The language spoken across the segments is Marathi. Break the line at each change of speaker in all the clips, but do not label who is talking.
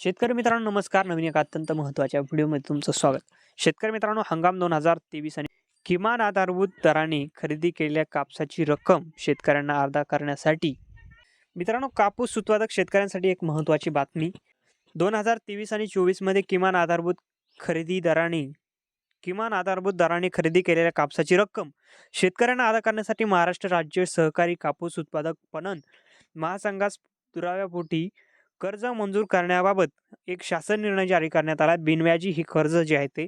शेतकरी मित्रांनो नमस्कार. नवीन एका अत्यंत महत्त्वाच्या व्हिडिओमध्ये तुमचं स्वागत. शेतकरी मित्रांनो हंगाम दोन हजार तेवीस आणि किमान आधारभूत दराने खरेदी केलेल्या कापसाची रक्कम शेतकऱ्यांना अर्धा करण्यासाठी. मित्रांनो कापूस उत्पादक शेतकऱ्यांसाठी एक महत्त्वाची बातमी. दोन हजार तेवीस आणि चोवीसमध्ये किमान आधारभूत खरेदी दराने किमान आधारभूत दराने खरेदी केलेल्या कापसाची रक्कम शेतकऱ्यांना अदा करण्यासाठी महाराष्ट्र राज्य सहकारी कापूस उत्पादक पणन महासंघास पुराव्यापोटी कर्ज मंजूर करण्याबाबत एक शासन निर्णय जारी करण्यात आला. बिनव्याजी ही कर्ज जे आहे ते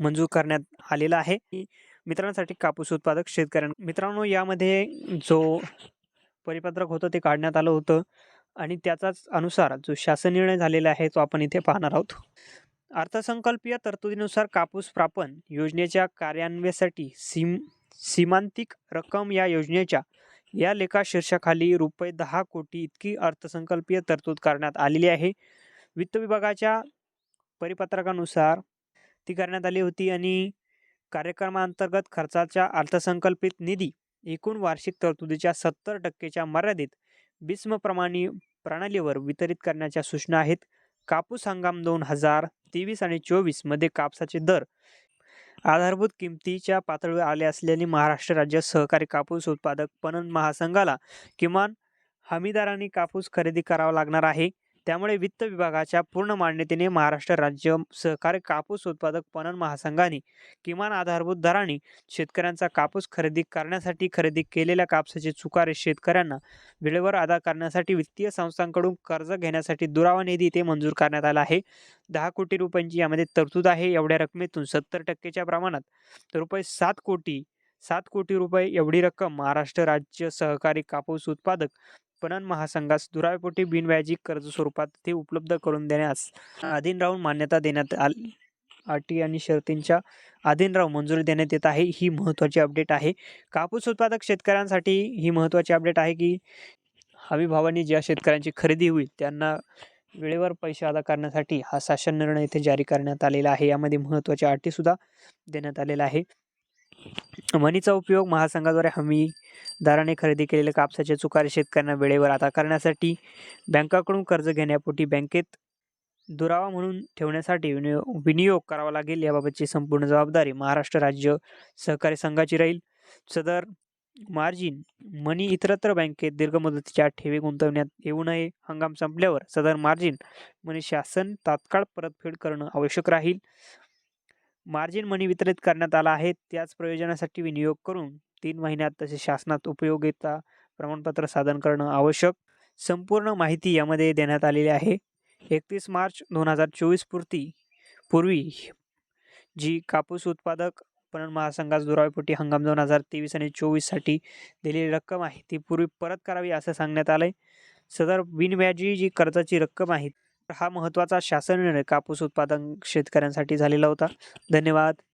मंजूर करण्यात आलेलं आहे. मित्रांसाठी कापूस उत्पादक शेतकऱ्यांना मित्रांनो यामध्ये जो परिपत्रक होतं ते काढण्यात आलं होतं आणि त्याचाच अनुसार जो शासन निर्णय झालेला आहे तो आपण इथे पाहणार आहोत. अर्थसंकल्पीय तरतुदीनुसार कापूस प्रापण योजनेच्या कार्यान्वयासाठी सीम सीमांतिक रक्कम या योजनेच्या या लेखा शीर्षाखाली रुपये दहा कोटी इतकी अर्थसंकल्पीय तरतूद करण्यात आलेली आहे. वित्त विभागाच्या परिपत्रकानुसार ती करण्यात आली होती आणि कार्यक्रमांतर्गत खर्चाच्या अर्थसंकल्पित निधी एकूण वार्षिक तरतुदीच्या सत्तर टक्केच्या मर्यादित बिस्म प्रणालीवर वितरित करण्याच्या सूचना आहेत. कापूस हंगाम दोन हजार तेवीस आणि चोवीसमध्ये कापसाचे दर आधारभूत किमतीच्या पातळीवर आले असल्याने महाराष्ट्र राज्य सहकारी कापूस उत्पादक पणन महासंघाला किमान हमीदारांनी कापूस खरेदी करावा लागणार आहे. त्यामुळे वित्त विभागाच्या पूर्ण मान्यतेने महाराष्ट्र राज्य सहकारी कापूस उत्पादक पणन महासंघाने किमान आधारभूत दराने शेतकऱ्यांचा कापूस खरेदी करण्यासाठी खरेदी केलेल्या कापसाचे चुकारे शेतकऱ्यांना वेळेवर अदा करण्यासाठी वित्तीय संस्थांकडून कर्ज घेण्यासाठी दुरावा निधी ते मंजूर करण्यात आला आहे. दहा कोटी रुपयांची यामध्ये तरतूद आहे एवढ्या रकमेतून सत्तर टक्केच्या प्रमाणात. रुपये सात कोटी सात कोटी रुपये एवढी रक्कम महाराष्ट्र राज्य सहकारी कापूस उत्पादक पणन महासंघास दुराव्यापोटी बिनव्याजी कर्ज स्वरूपात ते उपलब्ध करून देण्यास अधीन राहून मान्यता देण्यात आली अटी आणि शर्तींच्या अधीन राहून मंजुरी देण्यात येत आहे. ही महत्त्वाची अपडेट आहे. कापूस उत्पादक शेतकऱ्यांसाठी ही महत्त्वाची अपडेट आहे की हमीभावाने ज्या शेतकऱ्यांची खरेदी होईल त्यांना वेळेवर पैसे अदा करण्यासाठी हा शासन निर्णय इथे जारी करण्यात आलेला आहे. यामध्ये महत्त्वाच्या अटीसुद्धा देण्यात आलेल्या आहे मनीचा उपयोग महासंघाद्वारे हमीदाराने खरेदी केलेल्या कापसाच्या चुकारे शेतकऱ्यांना वेळेवर अदा करण्यासाठी बँकाकडून कर्ज घेण्यापोटी बँकेत दुरावा म्हणून ठेवण्यासाठी विनियोग विनियोग करावा लागेल. याबाबतची संपूर्ण जबाबदारी महाराष्ट्र राज्य सहकारी संघाची राहील. सदर मार्जिन मनी इतरत्र बँकेत दीर्घ मुदतीच्या ठेवी गुंतवण्यात येऊ नये. हंगाम संपल्यावर सदर मार्जिन मनी शासन तात्काळ परतफेड करणं आवश्यक राहील. मार्जिन मनी वितरित करण्यात आला आहे. त्याच प्रयोजनासाठी विनियोग करून तीन महिन्यात तसे शासनात उपयोगिता प्रमाणपत्र सादर करणं आवश्यक. संपूर्ण माहिती यामध्ये देण्यात आलेली आहे. एकतीस मार्च दोन हजार चोवीस पुरती पूर्वी जी कापूस उत्पादक पणन महासंघास दुरावेपोटी हंगाम दोन हजार तेवीस आणि चोवीससाठी दिलेली रक्कम आहे. ती पूर्वी परत करावी असं सांगण्यात आलं आहे सदर बिनव्याजी जी कर्जाची रक्कम आहे हा महत्त्वाचा शासन निर्णय कापूस उत्पादन शेतकऱ्यांसाठी झालेला होता. धन्यवाद.